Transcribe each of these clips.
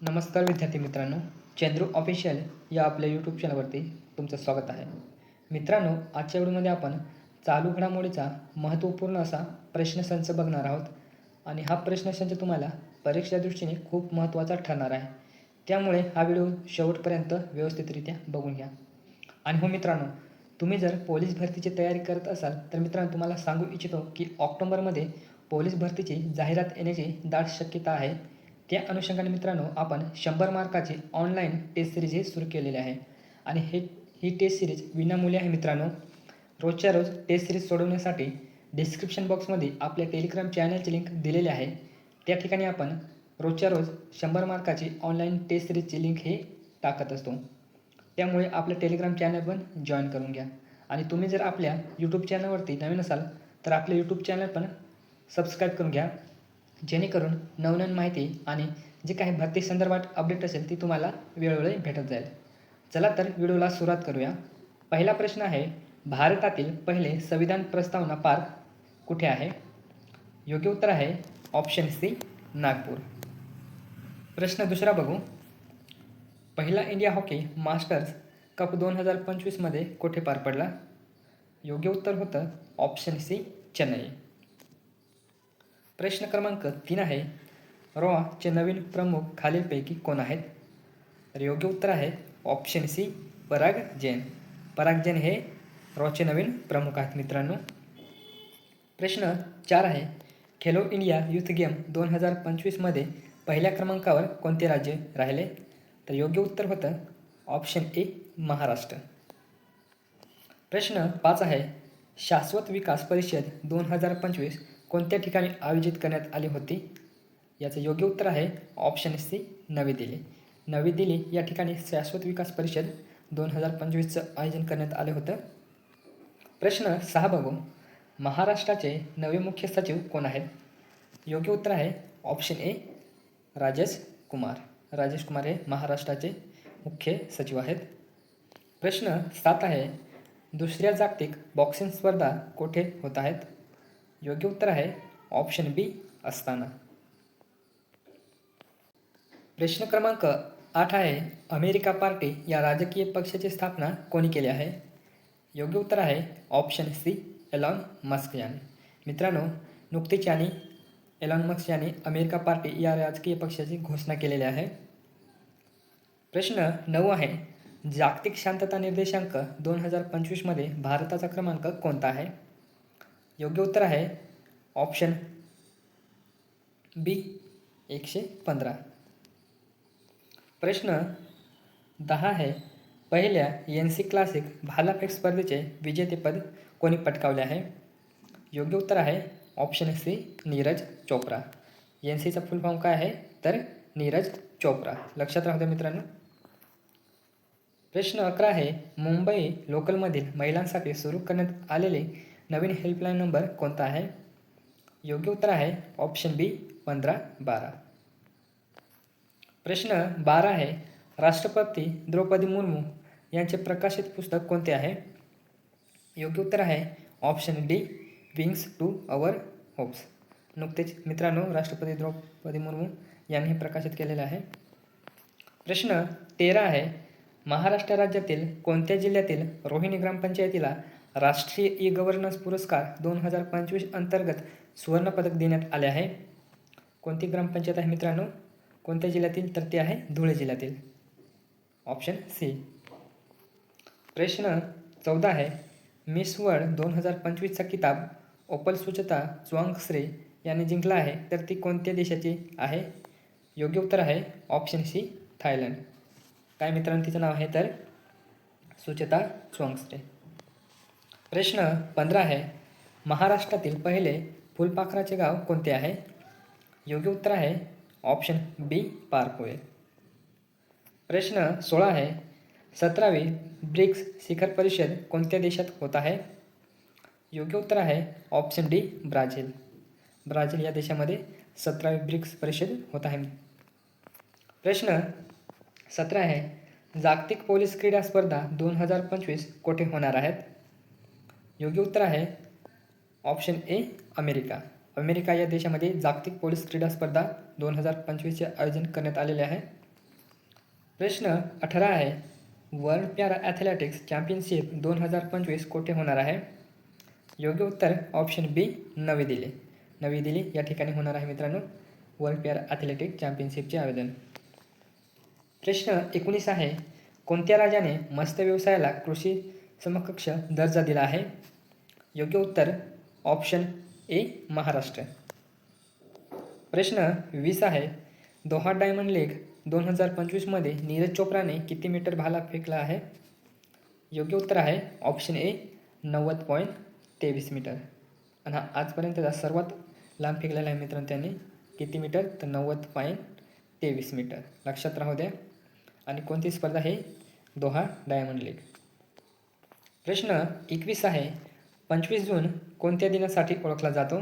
नमस्कार विद्यार्थी मित्रांनो चंद्रू ऑफिशियल या आपल्या यूट्यूब चॅनलवरती तुमचं स्वागत आहे. मित्रांनो आजच्या व्हिडिओमध्ये आपण चालू घडामोडीचा महत्त्वपूर्ण असा प्रश्नसंच बघणार आहोत आणि हा प्रश्नसंच तुम्हाला परीक्षा दृष्टीने खूप महत्त्वाचा ठरणार आहे. त्यामुळे हा व्हिडिओ शेवटपर्यंत व्यवस्थितरित्या बघून घ्या. आणि हो मित्रांनो तुम्ही जर पोलीस भरतीची तयारी करत असाल तर मित्रांनो तुम्हाला सांगू इच्छितो की ऑक्टोबरमध्ये पोलीस भरतीची जाहिरात येण्याची दाट शक्यता आहे. त्या अनुषंगाने मित्रांनो आपण शंभर मार्काची ऑनलाईन टेस्ट सिरीज हे सुरू केलेली आहे. आणि हे ही टेस्ट सिरीज विनामूल्य आहे मित्रांनो. रोजच्या रोज टेस्ट सिरीज सोडवण्यासाठी डिस्क्रिप्शन बॉक्समध्ये आपल्या टेलिग्राम चॅनलची लिंक दिलेली आहे. त्या ठिकाणी आपण रोजच्या रोज शंभर मार्काची ऑनलाईन टेस्ट सिरीजची लिंक हे टाकत असतो. त्यामुळे आपलं टेलिग्राम चॅनल पण जॉईन करून घ्या. आणि तुम्ही जर आपल्या यूट्यूब चॅनलवरती नवीन असाल तर आपले यूट्यूब चॅनल पण सबस्क्राईब करून घ्या. जेणेकरून नवनवीन माहिती आणि जे काही भरती संदर्भात अपडेट असेल ती तुम्हाला वेळोवेळी भेटत जाईल. चला तर व्हिडिओला सुरुवात करूया. पहिला प्रश्न आहे भारतातील पहिले संविधान प्रस्तावना पार्क कुठे आहे? योग्य उत्तर आहे ऑप्शन सी नागपूर. प्रश्न दुसरा बघू. पहिला इंडिया हॉकी मास्टर्स कप दोन हजार पंचवीसमध्ये कुठे पार पडला? योग्य उत्तर होतं ऑप्शन सी चेन्नई. प्रश्न क्रमांक तीन आहे. रॉचे नवीन प्रमुख खालीलपैकी कोण आहेत? तर योग्य उत्तर आहे ऑप्शन सी पराग जैन. पराग जैन हे रॉचे नवीन प्रमुख आहेत मित्रांनो. प्रश्न चार आहे खेलो इंडिया युथ गेम दोन हजार पंचवीसमध्ये पहिल्या क्रमांकावर कोणते राज्य राहिले? तर योग्य उत्तर होतं ऑप्शन ए महाराष्ट्र. प्रश्न पाच आहे शाश्वत विकास परिषद दोन हजार पंचवीस कोणत्या ठिकाणी आयोजित करण्यात आली होती? याचं योग्य उत्तर आहे ऑप्शन सी नवी दिल्ली. नवी दिल्ली या ठिकाणी शाश्वत विकास परिषद दोन हजार पंचवीसचं आयोजन करण्यात आलं होतं. प्रश्न सहा बघू. महाराष्ट्राचे नवे मुख्य सचिव कोण आहेत? योग्य उत्तर आहे ऑप्शन ए राजेश कुमार. राजेश कुमार हे महाराष्ट्राचे मुख्य सचिव आहेत. प्रश्न सात आहे. दुसऱ्या जागतिक बॉक्सिंग स्पर्धा कोठे होत आहेत? योग्य उत्तर आहे. ऑप्शन बी असताना. प्रश्न क्रमांक आठ आहे. अमेरिका पार्टी या राजकीय पक्षाची स्थापना कोणी केली आहे? योग्य उत्तर आहे. ऑप्शन सी एलॉन मस्क याने. मित्रांनो नुकतीच यांनी एलॉन मस्क यांनी अमेरिका पार्टी या राजकीय पक्षाची घोषणा केलेली आहे. प्रश्न नऊ आहे. जागतिक शांतता निर्देशांक दोन हजार पंचवीसमध्ये भारताचा क्रमांक कोणता आहे? योग्य उत्तर आहे. ऑप्शन बी एकशे पंधरा. प्रश्न दहा आहे. पहिल्या एन सी क्लासिक भालाफेक स्पर्धेचे विजेतेपद कोणी पटकावले आहे? योग्य उत्तर आहे. Option C Neeraj Chopra. N सीचा फुल फॉर्म काय आहे? तर नीरज चोप्रा. लक्षात राहू द्या मित्रांनो. प्रश्न अकरा आहे. मुंबई लोकलमधील महिलांसाठी सुरू करण्यात आलेले नवीन हेल्पलाईन नंबर कोणता आहे? योग्य उत्तर आहे ऑप्शन बी पंधरा बारा. प्रश्न बारा आहे. राष्ट्रपती द्रौपदी मुर्मू यांचे प्रकाशित पुस्तक कोणते आहे? योग्य उत्तर आहे option D wings to our hopes नुकतेच मित्रांनो राष्ट्रपती द्रौपदी मुर्मू यांनी प्रकाशित केलेले आहे. प्रश्न तेरा आहे. महाराष्ट्र राज्यातील कोणत्या जिल्ह्यातील रोहिणी ग्रामपंचायतीला राष्ट्रीय ई गव्हर्नन्स पुरस्कार दोन हजार पंचवीस अंतर्गत सुवर्णपदक देण्यात आले आहे. कोणती ग्रामपंचायत आहे मित्रांनो? कोणत्या जिल्ह्यातील? तर ते आहे धुळे जिल्ह्यातील. ऑप्शन सी प्रश्न चौदा आहे. मिस वर्ल्ड दोन हजार पंचवीसचा किताब ओपल सुचता च्वांगश्रे यांनी जिंकला आहे. तर ती कोणत्या देशाची आहे? योग्य उत्तर आहे ऑप्शन सी थायलंड. काय मित्रांनो तिचं नाव आहे तर? सुचता च्वांगश्रे प्रश्न पंधरा आहे. महाराष्ट्रातील पहिले फुलपाखराचे गाव कोणते आहे? योग्य उत्तर आहे ऑप्शन बी पारपोळे प्रश्न सोळा आहे. सतरावी ब्रिक्स शिखर परिषद कोणत्या देशात होत आहे? योग्य उत्तर आहे ऑप्शन डी ब्राझील. ब्राझील या देशामध्ये सतरावी ब्रिक्स परिषद होत आहे. प्रश्न सतरा आहे. जागतिक पोलीस क्रीडा स्पर्धा दोन हजार पंचवीस कोठे होणार आहेत? योग्य उत्तर आहे. Option A America. अमेरिका या देशामध्ये जागतिक पोलीस क्रीडा स्पर्धा दोन हजार पंचवीसचे आयोजन करण्यात आलेले आहे. प्रश्न अठरा आहे. वर्ल्ड पॅरा ॲथलेटिक्स चॅम्पियनशिप दोन हजार पंचवीस कोठे होणार आहे? योग्य उत्तर ऑप्शन बी नवी दिल्ली. नवी दिल्ली या ठिकाणी होणार आहे मित्रांनो वर्ल्ड पॅरा ॲथलेटिक चॅम्पियनशिपचे आयोजन. प्रश्न एकोणीस आहे. कोणत्या राजाने मत्स्य व्यवसायाला कृषी समकक्ष दर्जा दिला आहे. योग्य उत्तर ऑप्शन ए महाराष्ट्र. प्रश्न वीस आहे. दोहा डायमंड लीग दोन हजार पंचवीसमध्ये नीरज चोप्राने किती मीटर भाला फेकला आहे? योग्य उत्तर आहे ऑप्शन ए नव्वद पॉईंट तेवीस मीटर आणि हा आजपर्यंतचा सर्वात लांब फेकलेला आहे मित्रांनो त्यांनी किती मीटर तर नव्वद पॉईंट तेवीस मीटर लक्षात राहू द्या. आणि कोणती स्पर्धा आहे? दोहा डायमंड लीग प्रश्न एकवीस आहे. पंचवीस जून कोणत्या दिनासाठी ओळखला जातो?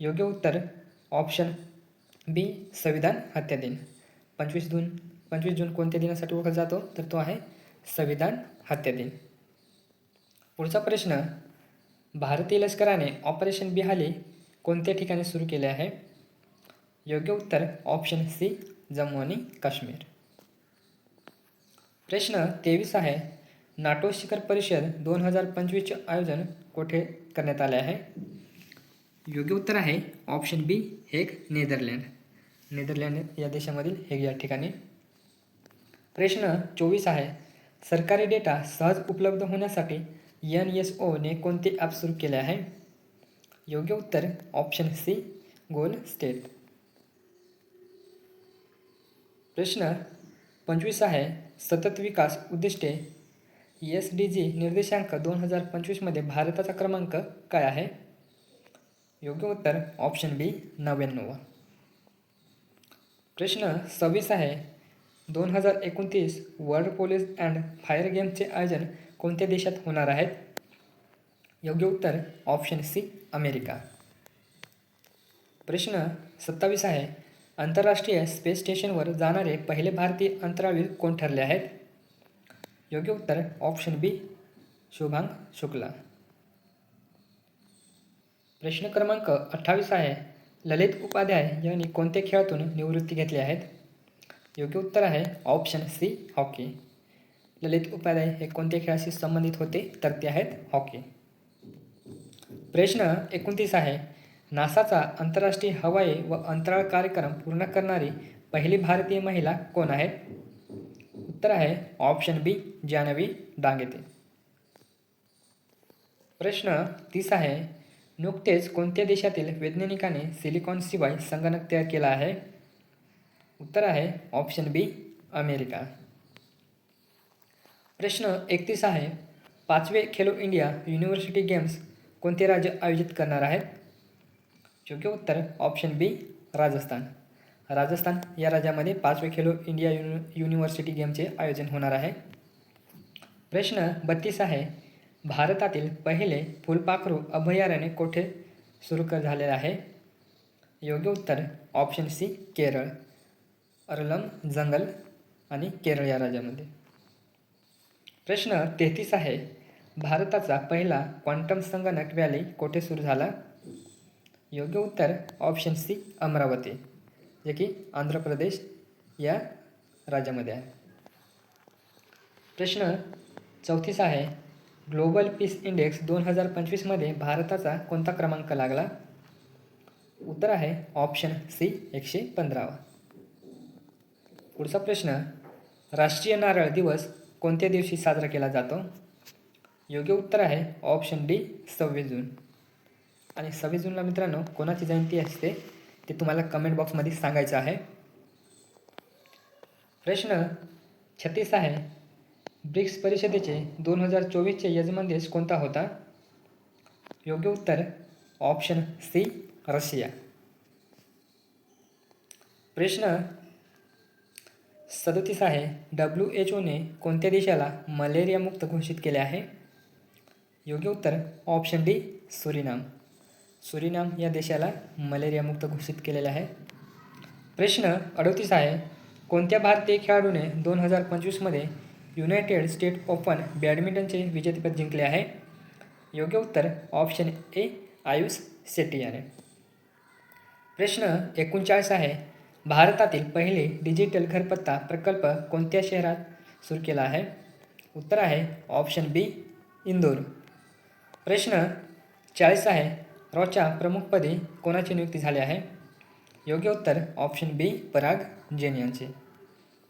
योग्य उत्तर ऑप्शन बी संविधान हत्या दिन. पंचवीस जून पंचवीस जून कोणत्या दिनासाठी ओळखला जातो? तर तो आहे संविधान हत्या दिन. पुढचा प्रश्न भारतीय लष्कराने ऑपरेशन बिहाली कोणत्या ठिकाणी सुरू केले आहे? योग्य उत्तर ऑप्शन सी जम्मू आणि काश्मीर. प्रश्न तेवीस आहे. नाटो शिखर परिषद दोन हजार पंचवीसचे आयोजन कोठे करण्यात आले आहे? योग्य उत्तर आहे option B Hague Netherland. Netherland या देशामधील हेग या ठिकाणी. प्रश्न चोवीस आहे. सरकारी डेटा सहज उपलब्ध होण्यासाठी एन एस ओने कोणते ॲप सुरू केले आहे? योग्य उत्तर ऑप्शन सी गोल स्टेट. प्रश्न पंचवीस आहे. सतत विकास उद्दिष्टे एस डी जी निर्देशांक दोन हजार पंचवीसमध्ये भारताचा क्रमांक काय आहे? योग्य उत्तर ऑप्शन बी नव्याण्णव. प्रश्न सव्वीस आहे. दोन हजार एकोणतीस वर्ल्ड पोलीस अँड फायर गेमचे आयोजन कोणत्या देशात होणार आहेत योग्य उत्तर ऑप्शन सी अमेरिका. प्रश्न सत्तावीस आहे. आंतरराष्ट्रीय स्पेस स्टेशनवर जाणारे पहिले भारतीय अंतराळवीर कोण ठरले आहेत? योग्य उत्तर ऑप्शन बी शुभांग शुक्ला. प्रश्न क्रमांक अठ्ठावीस आहे. ललित उपाध्याय यांनी कोणत्या खेळातून निवृत्ती घेतली आहेत? योग्य उत्तर आहे option C hockey Lalit Upadhyay हे कोणत्या खेळाशी संबंधित होते? तर ते आहेत हॉकी प्रश्न एकोणतीस आहे. नासाचा आंतरराष्ट्रीय हवाई व अंतराळ कार्यक्रम पूर्ण करणारी पहिली भारतीय महिला कोण आहेत उत्तर है ऑप्शन बी जानवी डांगेते प्रश्न तीस आहे नुकतेच कोणत्या देशातील वैज्ञानिकाने सिलिकॉनशिवाय संगणक तयार केला आहे? उत्तर आहे ऑप्शन बी अमेरिका प्रश्न एकतीस आहे, पाचवे खेलो इंडिया युनिव्हर्सिटी गेम्स कोणते राज्य आयोजित करणार आहेत? योग्य उत्तर ऑप्शन बी राजस्थान। राजस्थान या राज्यामध्ये पाचवे खेलो इंडिया युनि युनिव्हर्सिटी गेमचे आयोजन होणार आहे. प्रश्न बत्तीस आहे. भारतातील पहिले फुलपाखरू अभयारण्य कोठे सुरू कर झालेले आहे? योग्य उत्तर ऑप्शन सी केरळ. अरलम जंगल आणि केरळ या राज्यामध्ये. प्रश्न तेहतीस आहे. भारताचा पहिला क्वांटम संगणक व्हॅली कोठे सुरू झाला? योग्य उत्तर ऑप्शन सी अमरावती. जे की आंध्र प्रदेश या राज्यामध्ये आहे. प्रश्न चौतीस आहे ग्लोबल पीस इंडेक्स दोन हजार पंचवीसमध्ये भारताचा कोणता क्रमांक लागला? उत्तर आहे ऑप्शन सी एकशे पंधरावा. पुढचा प्रश्न राष्ट्रीय नारळ दिवस कोणत्या दिवशी साजरा केला जातो? योग्य उत्तर आहे ऑप्शन डी सव्वीस जून. आणि सव्वीस जूनला मित्रांनो कोणाची जयंती असते? ते तुम्हाला कमेंट बॉक्समध्ये सांगायचं आहे. प्रश्न छत्तीस आहे. ब्रिक्स परिषदेचे दोन हजार चोवीसचे यजमान देश कोणता होता? योग्य उत्तर ऑप्शन सी रशिया. प्रश्न सदतीस आहे. डब्ल्यू एच ओने कोणत्या देशाला मलेरियामुक्त घोषित केले आहे? योग्य उत्तर ऑप्शन डी सुरिनाम. सुरिनाम या देशाला मलेरियामुक्त घोषित केलेले आहे. प्रश्न अडतीस आहे कोणत्या भारतीय खेळाडूने दोन हजार पंचवीसमध्ये युनायटेड स्टेट ओपन बॅडमिंटनचे विजेतेपद जिंकले आहे? योग्य उत्तर ऑप्शन ए आयुष शेट्टी याने. प्रश्न एकोणचाळीस आहे भारतातील पहिले डिजिटल घरपत्ता प्रकल्प कोणत्या शहरात सुरू केला आहे? उत्तर आहे ऑप्शन बी इंदोर. प्रश्न चाळीस आहे रॉच्या प्रमुखपदी कोणाची नियुक्ती झाली आहे? योग्य उत्तर ऑप्शन बी पराग जैन यांचे.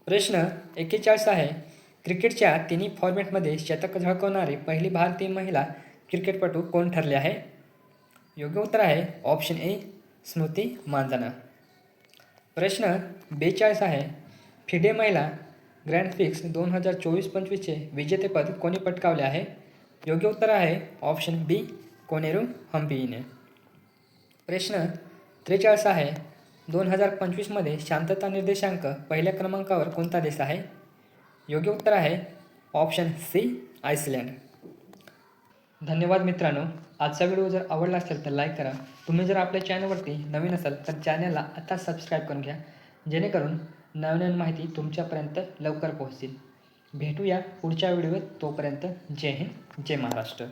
प्रश्न एक्केचाळीस आहे. क्रिकेटच्या तिन्ही फॉर्मॅटमध्ये शतक झळकवणारी पहिली भारतीय महिला क्रिकेटपटू कोण ठरले आहे? योग्य उत्तर आहे ऑप्शन ए स्मृती मांजाना प्रश्न बेचाळीस आहे. फिडे महिला ग्रँड फिक्स दोन हजार चोवीस पंचवीसचे विजेतेपद कोणी पटकावले आहे? योग्य उत्तर आहे ऑप्शन बी कोनेरू हम्पीने. प्रश्न त्रेचाळीस आहे. दोन हजार पंचवीसमध्ये शांतता निर्देशांक पहिल्या क्रमांकावर कोणता देश आहे? योग्य उत्तर आहे ऑप्शन सी आयसलँड धन्यवाद मित्रांनो. आजचा व्हिडिओ जर आवडला असेल तर लाईक करा. तुम्ही जर आपल्या चॅनलवरती नवीन असाल तर चॅनलला आता सबस्क्राईब करून घ्या. जेणेकरून नवीन माहिती तुमच्यापर्यंत लवकर पोहोचतील. भेटूया पुढच्या व्हिडिओत. तोपर्यंत जय हिंद जय महाराष्ट्र.